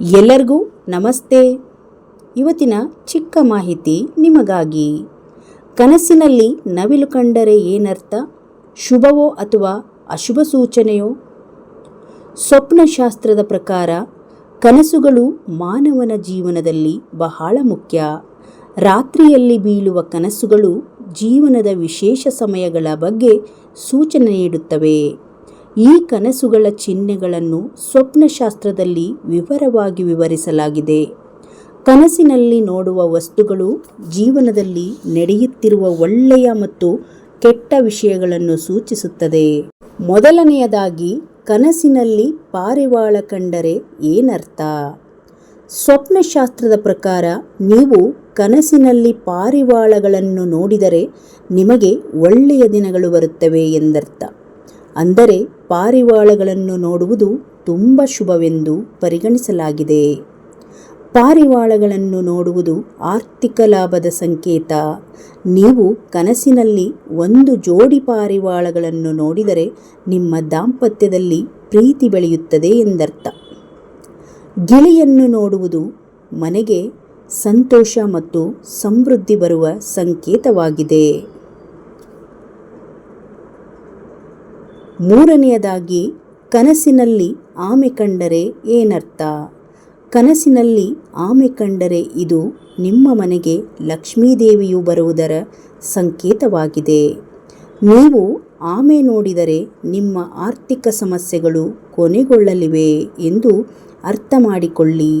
ಎಲ್ಲರಿಗೂ ನಮಸ್ತೆ. ಇವತ್ತಿನ ಚಿಕ್ಕ ಮಾಹಿತಿ ನಿಮಗಾಗಿ. ಕನಸಿನಲ್ಲಿ ನವಿಲು ಕಂಡರೆ ಏನರ್ಥ? ಶುಭವೋ ಅಥವಾ ಅಶುಭ ಸೂಚನೆಯೋ? ಸ್ವಪ್ನಶಾಸ್ತ್ರದ ಪ್ರಕಾರ, ಕನಸುಗಳು ಮಾನವನ ಜೀವನದಲ್ಲಿ ಬಹಳ ಮುಖ್ಯ. ರಾತ್ರಿಯಲ್ಲಿ ಬೀಳುವ ಕನಸುಗಳು ಜೀವನದ ವಿಶೇಷ ಸಮಯಗಳ ಬಗ್ಗೆ ಸೂಚನೆ ನೀಡುತ್ತವೆ. ಈ ಕನಸುಗಳ ಚಿಹ್ನೆಗಳನ್ನು ಸ್ವಪ್ನಶಾಸ್ತ್ರದಲ್ಲಿ ವಿವರವಾಗಿ ವಿವರಿಸಲಾಗಿದೆ. ಕನಸಿನಲ್ಲಿ ನೋಡುವ ವಸ್ತುಗಳು ಜೀವನದಲ್ಲಿ ನಡೆಯುತ್ತಿರುವ ಒಳ್ಳೆಯ ಮತ್ತು ಕೆಟ್ಟ ವಿಷಯಗಳನ್ನು ಸೂಚಿಸುತ್ತದೆ. ಮೊದಲನೆಯದಾಗಿ, ಕನಸಿನಲ್ಲಿ ಪಾರಿವಾಳ ಕಂಡರೆ ಏನರ್ಥ? ಸ್ವಪ್ನಶಾಸ್ತ್ರದ ಪ್ರಕಾರ, ನೀವು ಕನಸಿನಲ್ಲಿ ಪಾರಿವಾಳಗಳನ್ನು ನೋಡಿದರೆ ನಿಮಗೆ ಒಳ್ಳೆಯ ದಿನಗಳು ಬರುತ್ತವೆ ಎಂದರ್ಥ. ಅಂದರೆ ಪಾರಿವಾಳಗಳನ್ನು ನೋಡುವುದು ತುಂಬ ಶುಭವೆಂದು ಪರಿಗಣಿಸಲಾಗಿದೆ. ಪಾರಿವಾಳಗಳನ್ನು ನೋಡುವುದು ಆರ್ಥಿಕ ಲಾಭದ ಸಂಕೇತ. ನೀವು ಕನಸಿನಲ್ಲಿ ಒಂದು ಜೋಡಿ ಪಾರಿವಾಳಗಳನ್ನು ನೋಡಿದರೆ ನಿಮ್ಮ ದಾಂಪತ್ಯದಲ್ಲಿ ಪ್ರೀತಿ ಬೆಳೆಯುತ್ತದೆ ಎಂದರ್ಥ. ಗಿಳಿಯನ್ನು ನೋಡುವುದು ಮನೆಗೆ ಸಂತೋಷ ಮತ್ತು ಸಮೃದ್ಧಿ ಬರುವ ಸಂಕೇತವಾಗಿದೆ. ಮೂರನೆಯದಾಗಿ, ಕನಸಿನಲ್ಲಿ ಆಮೆ ಕಂಡರೆ ಏನರ್ಥ? ಕನಸಿನಲ್ಲಿ ಆಮೆ ಕಂಡರೆ ಇದು ನಿಮ್ಮ ಮನೆಗೆ ಲಕ್ಷ್ಮೀದೇವಿಯು ಬರುವುದರ ಸಂಕೇತವಾಗಿದೆ. ನೀವು ಆಮೆ ನೋಡಿದರೆ ನಿಮ್ಮ ಆರ್ಥಿಕ ಸಮಸ್ಯೆಗಳು ಕೊನೆಗೊಳ್ಳಲಿವೆ ಎಂದು ಅರ್ಥ ಮಾಡಿಕೊಳ್ಳಿ.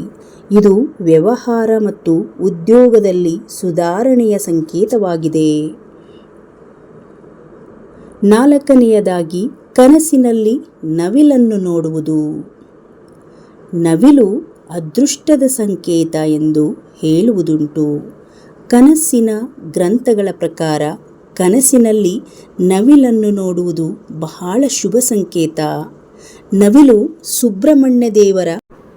ಇದು ವ್ಯವಹಾರ ಮತ್ತು ಉದ್ಯೋಗದಲ್ಲಿ ಸುಧಾರಣೆಯ ಸಂಕೇತವಾಗಿದೆ. ನಾಲ್ಕನೆಯದಾಗಿ ಕನಸಿನಲ್ಲಿ ನವಿಲನ್ನು ನೋಡುವುದು. ನವಿಲು ಅದೃಷ್ಟದ ಸಂಕೇತ ಎಂದು ಹೇಳುವುದುಂಟು. ಕನಸಿನ ಗ್ರಂಥಗಳ ಪ್ರಕಾರ ಕನಸಿನಲ್ಲಿ ನವಿಲನ್ನು ನೋಡುವುದು ಬಹಳ ಶುಭ ಸಂಕೇತ. ನವಿಲು ಸುಬ್ರಹ್ಮಣ್ಯ ದೇವರ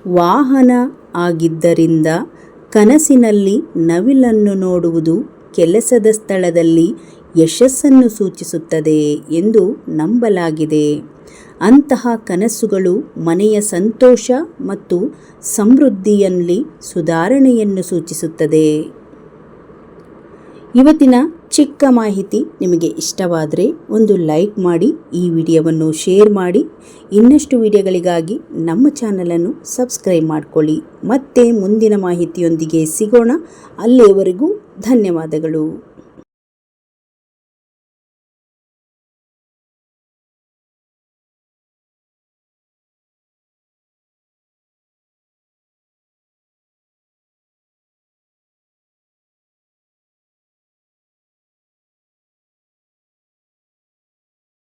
ವಾಹನ ಆಗಿದ್ದರಿಂದ ಕನಸಿನಲ್ಲಿ ನವಿಲನ್ನು ನೋಡುವುದು ಕೆಲಸದ ಸ್ಥಳದಲ್ಲಿ ಯಶಸ್ಸನ್ನು ಸೂಚಿಸುತ್ತದೆ ಎಂದು ನಂಬಲಾಗಿದೆ. ಅಂತಹ ಕನಸುಗಳು ಮನೆಯ ಸಂತೋಷ ಮತ್ತು ಸಮೃದ್ಧಿಯಲ್ಲಿ ಸುಧಾರಣೆಯನ್ನು ಸೂಚಿಸುತ್ತದೆ. ಇವತ್ತಿನ ಚಿಕ್ಕ ಮಾಹಿತಿ ನಿಮಗೆ ಇಷ್ಟವಾದರೆ ಒಂದು ಲೈಕ್ ಮಾಡಿ, ಈ ವಿಡಿಯೋವನ್ನು ಶೇರ್ ಮಾಡಿ. ಇನ್ನಷ್ಟು ವಿಡಿಯೋಗಳಿಗಾಗಿ ನಮ್ಮ ಚಾನಲನ್ನು ಸಬ್ಸ್ಕ್ರೈಬ್ ಮಾಡಿಕೊಳ್ಳಿ. ಮತ್ತೆ ಮುಂದಿನ ಮಾಹಿತಿಯೊಂದಿಗೆ ಸಿಗೋಣ. ಅಲ್ಲಿಯವರೆಗೂ ಧನ್ಯವಾದಗಳು.